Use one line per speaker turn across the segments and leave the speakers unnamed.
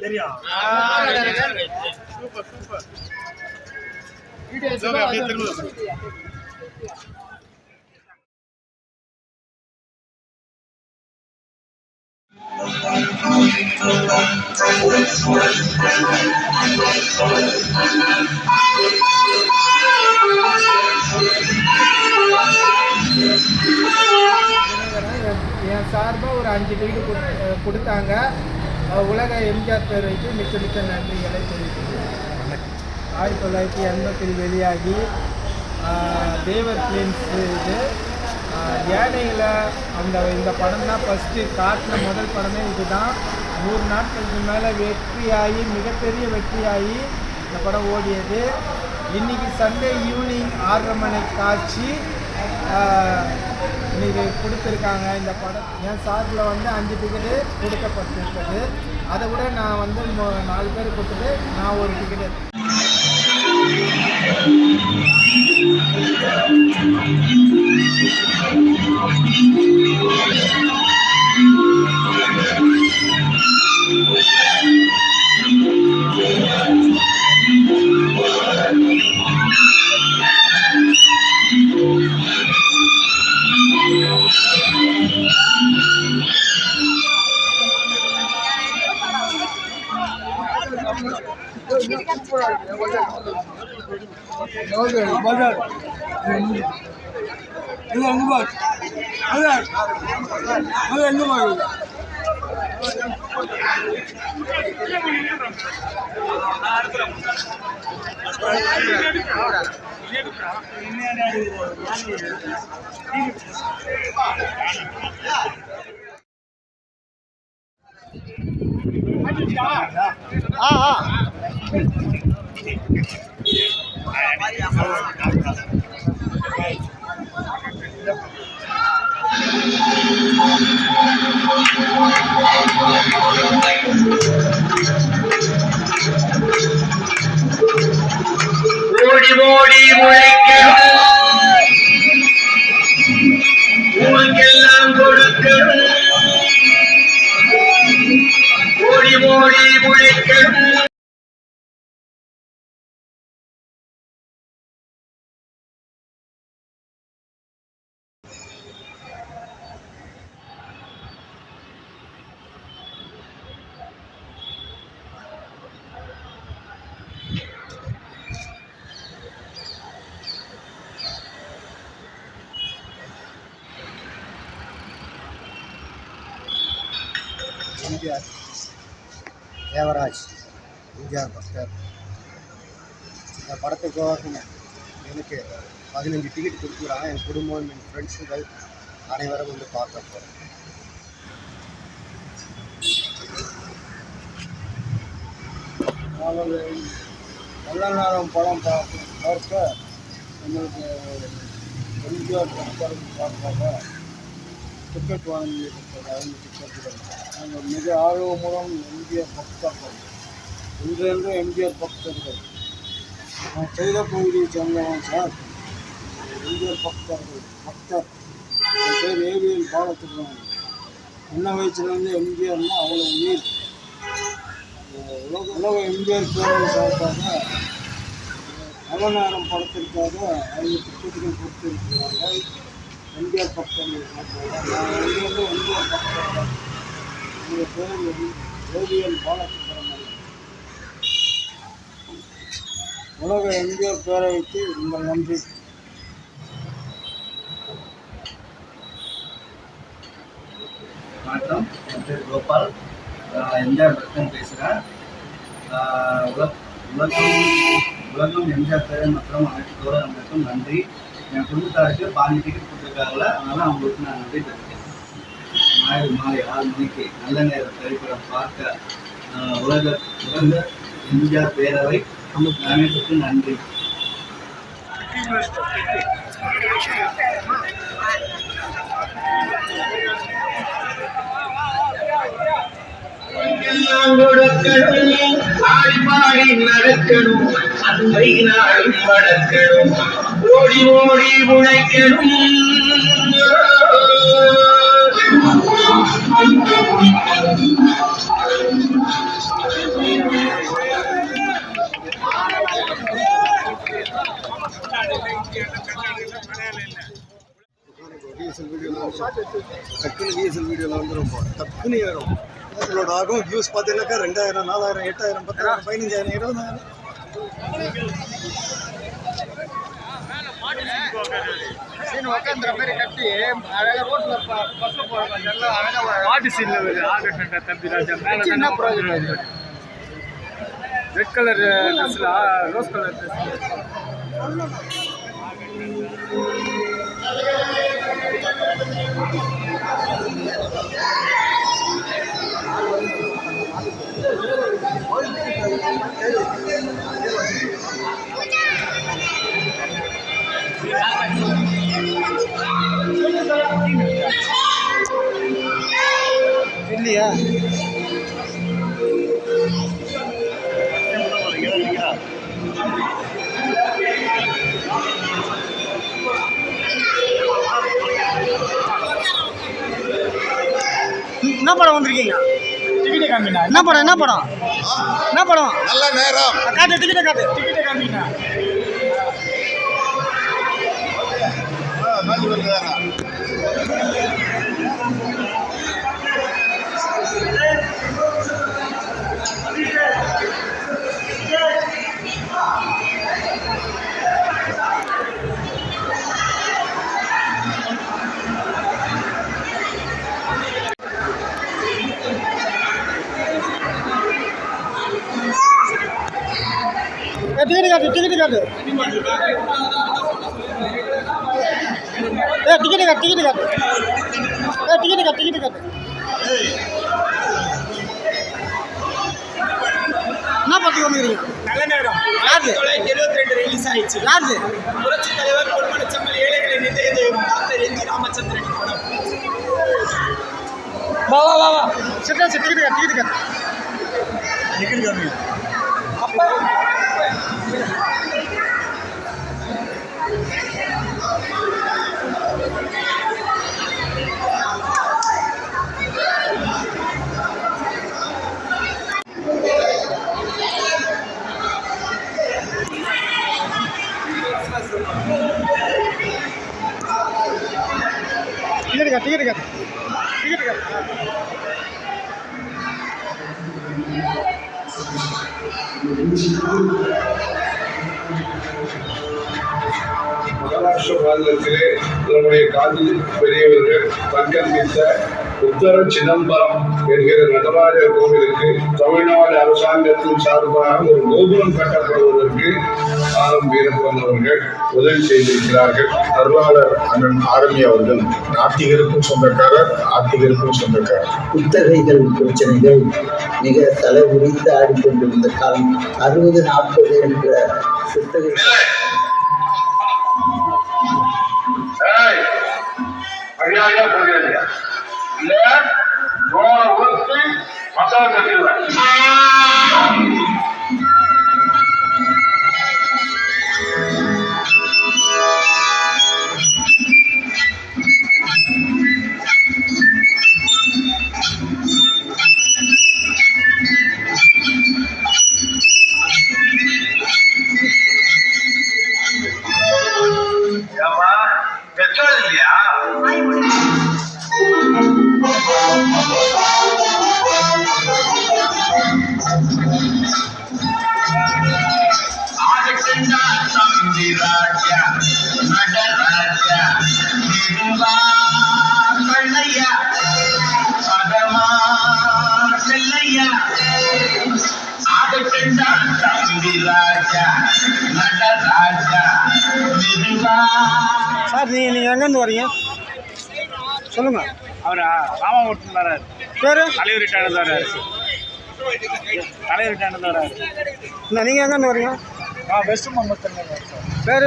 தெரியும். Super super. Logo அப்படியே திரும்ப
என் சார்பாக ஒரு அஞ்சு கொடு- கொடுத்தாங்க. உலக எம்ஜிஆர் பேரவைக்கு மிக்க மிக்க நன்றிகளை தெரிவித்துக்கிறேன் ஆயிரத்தி தொள்ளாயிரத்தி எண்பத்தில் வெளியாகி தேவர் ஃபிலிம்ஸ் இது. ஏனையில் அந்த இந்த படம் தான் ஃபஸ்ட்டு காட்டின முதல் படமே இதுதான். நூறு நாட்களுக்கு மேலே வெற்றியாகி மிகப்பெரிய வெற்றியாகி இந்த படம் ஓடியது. இன்னைக்கு சண்டே ஈவினிங் ஆறரை மணி காட்சி. இன்னைக்கு கொடுத்துருக்காங்க இந்த படம். என் சார்பில் வந்து அஞ்சு டிக்கெட்டு கொடுக்கப்பட்டிருக்குது. அதை விட நான் வந்து நாலு பேர் கொடுத்துட்டு நான் ஒரு டிக்கெட்
பஜார் இது அங்கே பார் பஜார் அது எங்கே பார் ஆ ஆ ஓடி
எம்ஜிஆர் தேவராஜ் எம்ஜிஆர் பக்தர். இந்த படத்துக்கோசம் எனக்கு பதினஞ்சு டிக்கெட் கொடுக்குறாங்க என் குடும்பம் என் ஃப்ரெண்ட்ஸுகள் அனைவரும் வந்து பார்க்க போகிறேன் நாங்கள் நல்ல நேரம் படம் பார்க்க பார்க்க எங்களுக்கு எம்ஜிஆர் பக்தர் பார்ப்பாங்க டிக்கெட் வாங்கி கொடுத்தது? டிக்கெட்டுகள் நாங்கள் மிக ஆர்வமுடன் எம்ஜிஆர் பக்தர்கள் இன்றென்று எம்ஜிஆர் பக்தர்கள் நான் செய்த பகுதியை சேர்ந்தவன் சார். எம்ஜிஆர் பக்தர்கள் பக்தர் என் பேர் ஏவிஎல் பாலத்துக்குறாங்க சின்ன வயசுலேருந்து எம்ஜிஆர்னா அவ்வளோ உயிர். உலக உலக எம்ஜிஆர் பேரவை சார்பாக நல்ல நேரம் படத்திற்காக ஐந்து டிக்கெட்டுகள் கொடுத்திருக்கிறார்கள். எம்ஜிஆர் பக்கம் நான் எங்கேருந்து எம்ஜிஆர் பக்கம் என்னுடைய பேர் ஓவியல் பாலசுப்ரமணியன் உலக எம்ஜிஆர் பேரவைக்கு உங்கள் நன்றி.
வணக்கம். என் பேர் கோபால். எம்ஜிஆர் பக்தன் பேசுகிறேன் உலகம் உலகம் எம்ஜிஆர் பேரன் மற்றும் அனைத்து தோழர்களுக்கும் நன்றி. என் குடும்பத்தாருக்கு பாதி டிக்கெட் கொடுத்துருக்காங்கள அதனால அவங்களுக்கு நான் நன்றி தெரிவிக்கிறேன். ஞாயிறு மாலை ஆறு மணிக்கு நல்ல நேரம் திரைப்படம் பார்க்க உலக உலக எம்ஜிஆர் பேரவை அனைத்துக்கும் நன்றி.
எல்லாம் பாடி பாடி நடக்கணும் அன்பை நாடும் வளர்க்கணும் ஓடி ஓடி உழைக்கணும்
டக்குன்னு வீசல் வீடியோவில் வந்துடும் டக்குன்னு ஏறும். அப்லோட் ஆகும். வியூஸ் பார்த்தீங்கன்னாக்கா ரெண்டாயிரம் நாலாயிரம் எட்டாயிரம் பத்தாயிரம் பதினஞ்சாயிரம் இருபதாயிரம்.
பாட்டு சீன்ல வருது ஆகட்டும் தம்பி ராஜா. மேல
என்ன பிரயோஜனம்
ரெட் கலர் ட்ரெஸ்ல ரோஸ் கலர் ட்ரெஸ்
இல்லையா? என்ன படம் வந்திருக்கீங்க? என்ன படம் என்ன படம்? என்ன படம்?
நல்ல நேரம்.
காட்டு டிக்கெட்டை காட்டு.
டிக்கெட் காமினா?
நாலு
காட்டு டிக்கெட் காட்டு. ஏ டிக்கெட் காட்டு டிக்கெட் காட்டு. ஏ டிக்கெட் காட்டு டிக்கெட் காட்டு. என்ன பத்தி வந்துக்கிறீங்க
நல்ல நேரம்.
யாரு?
தொள்ளாயிரத்தி எழுபத்தி ரெண்டு ரிலீஸ் ஆயிடுச்சு.
யாரு?
புரட்சி தலைவர் பொன்மனச்சம்மல் ஏழைகளின் நிதிய தெய்வம் டாக்டர் ஜி ராமச்சந்திரன். படம்
வா வா வா வா. சிட்டா சிட்டு டிக்கெட் காட்டு டிக்கெட் காட்டு.
டிக்கெட்
மகாராஷ்டிர மாநிலத்திலே நம்முடைய காந்தி பெரியவர்கள் பங்கேற்ற உத்தர சிதம்பரம் என்கிற நடராஜர் கோவிலுக்கு தமிழ்நாடு அரசாங்கத்தின் சார்பாக ஒரு கோபுரம் கட்டப்படுவதற்கு ஆரம் வீரப்பன் அவர்கள் உதவி செய்திருக்கிறார்கள்.
அருளாளர் அண்ணன் ஆரம்பி அவர்கள் நாத்திகருக்கும் சொந்தக்காரர் ஆத்திகருக்கும் சொந்தக்காரர்.
குத்தகைகள் பிரச்சனைகள் மிக தலை உரித்து ஆடிக்கொண்டிருந்த காலம் அறுபது நாற்பது என்ற குத்தகை
ஏய், மரியாதையா போகிறது இல்ல தோலை உறுத்தி மசாலா கட்டிடுவேன்
சார் நீங்கள் நீங்கள் எங்கேருந்து வரீங்க? சொல்லுங்கள்
அவரா? ராமாவூர்த்து வராரு.
பேர்?
தலைவர் ரிட்டார்டு வராரு. தலைவர் ரிட்டார்டு வராரு.
இல்லை நீங்கள் எங்கேருந்து வரீங்க?
ஆ வெஸ்ட்
பேர்?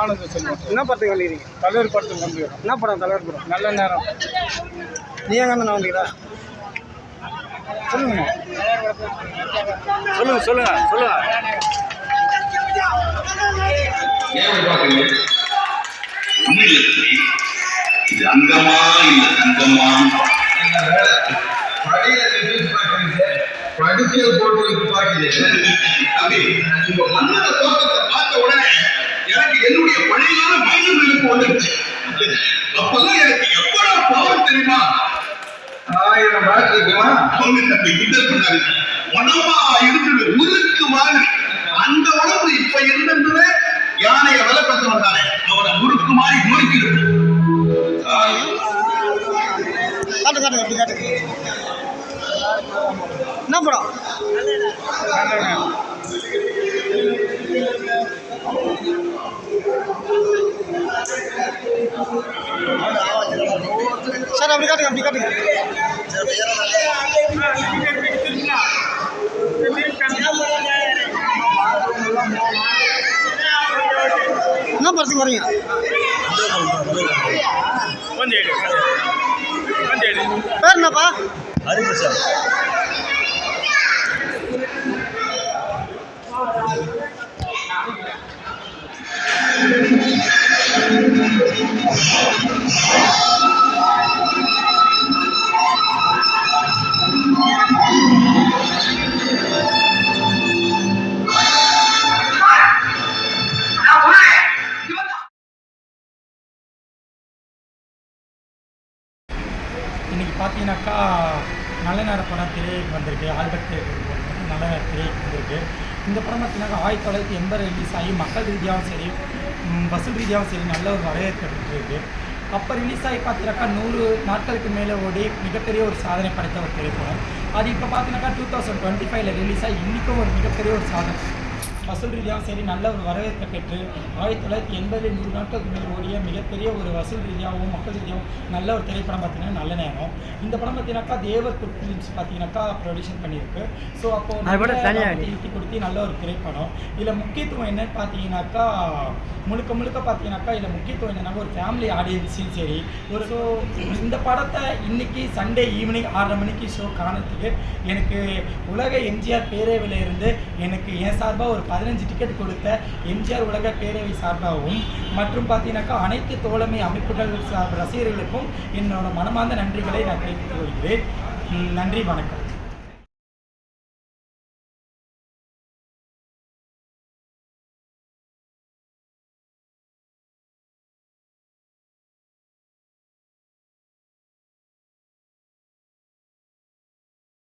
ஆனந்த செல்வம்
என்ன படத்துக்கு வந்துக்கிறீங்க
தலைவர் படத்துக்கு வந்து
என்ன படம் தலைவர் படம்?
நல்ல நேரம்.
நீ எங்கேருந்து நான் வந்தீங்களா
சொல்லுங்க. சொல்லுங்க சொல்லுங்க சொல்லுங்க.
இது அங்கமா இல்ல படிக்க போட்டு பாக்குது தம்பி உங்க மன்னர தோட்டத்தை பார்த்த உடனே எனக்கு என்னுடைய பழைய மையம் வந்துருச்சு.
அப்பெல்லாம் எனக்கு எவ்வளவு பவர் தெரியுமா?
ஆயிரம் பேட் இருக்குமா?
அவங்க தம்பி கிண்டல் பண்ணாரு உடம்பா இருந்தது உருக்கு மாதிரி. அந்த உடம்பு இப்ப இருந்தது யானைய விலை பெற்று வந்தானே. அவனை முறுக்கு மாதிரி முறுக்கி இருக்கு
காட்டு காட்டு அப்படி காட்டு என்ன படம்? சார் அப்படி காட்டுங்க அப்படி காட்டுங்க. என்ன படத்துக்கு வரீங்க? பேர் என்னப்பா? ஹரிபிரசாத்
இன்னைக்கு வந்திருக்கு இந்த படம் பார்த்தீங்கன்னா ஆயிரத்தி தொள்ளாயிரத்தி எண்பது ரிலீஸ் ஆகி மக்கள் ரீதியாகவும் சரி வசூல் ரீதியாகவும் சரி நல்ல ஒரு வரவேற்கப்பட்டிருக்கு அப்போ ரிலீஸ் ஆகி பார்த்தீங்கன்னாக்கா நூறு நாட்களுக்கு மேலே ஓடி மிகப்பெரிய ஒரு சாதனை படைத்த ஒரு திரைப்படம். அது இப்போ பார்த்தீங்கன்னாக்கா டூ தௌசண்ட் டுவெண்ட்டி ஃபைவ்ல ரிலீஸ் ஆகி இன்றைக்கும் ஒரு மிகப்பெரிய ஒரு சாதனை. வசூல் ரீதியாகவும் சரி நல்ல ஒரு வரவேற்பை பெற்று ஆயிரத்தி தொள்ளாயிரத்தி எண்பதில் நூறு நாட்களுக்கு மேல் ஓடிய மிகப்பெரிய ஒரு வசூல் ரீதியாகவும் மக்கள் ரீதியாகவும் நல்ல ஒரு திரைப்படம் பார்த்தீங்கன்னா நல்ல நேரம். இந்த படம் பார்த்தீங்கன்னாக்கா தேவர் ஃபிலிம்ஸ் பார்த்தீங்கன்னாக்கா ப்ரொடியூஷன் பண்ணியிருக்கு. ஸோ அப்போ ஈட்டி கொடுத்து நல்ல ஒரு திரைப்படம். இதில் முக்கியத்துவம் என்னன்னு பார்த்தீங்கன்னாக்கா முழுக்க முழுக்க பார்த்தீங்கன்னாக்கா இதில் முக்கியத்துவம் என்னன்னா ஒரு ஃபேமிலி ஆடியன்ஸையும் சரி ஒரு ஸோ இந்த படத்தை இன்னைக்கு சண்டே ஈவினிங் ஆறரை மணிக்கு ஷோ காணத்துக்கு எனக்கு உலக எம்ஜிஆர் பேரவையில் இருந்து எனக்கு என் சார்பாக ஒரு பதினஞ்சு டிக்கெட் கொடுத்த எம்ஜிஆர் உலக பேரவை சார்பாகவும் மற்றும் பார்த்தீங்கன்னாக்கா அனைத்து தோழமை அமைப்புகள் ரசிகர்களுக்கும் என்னோட மனமார்ந்த நன்றிகளை நான் தெரிவித்துக் கொள்கிறேன். நன்றி வணக்கம்.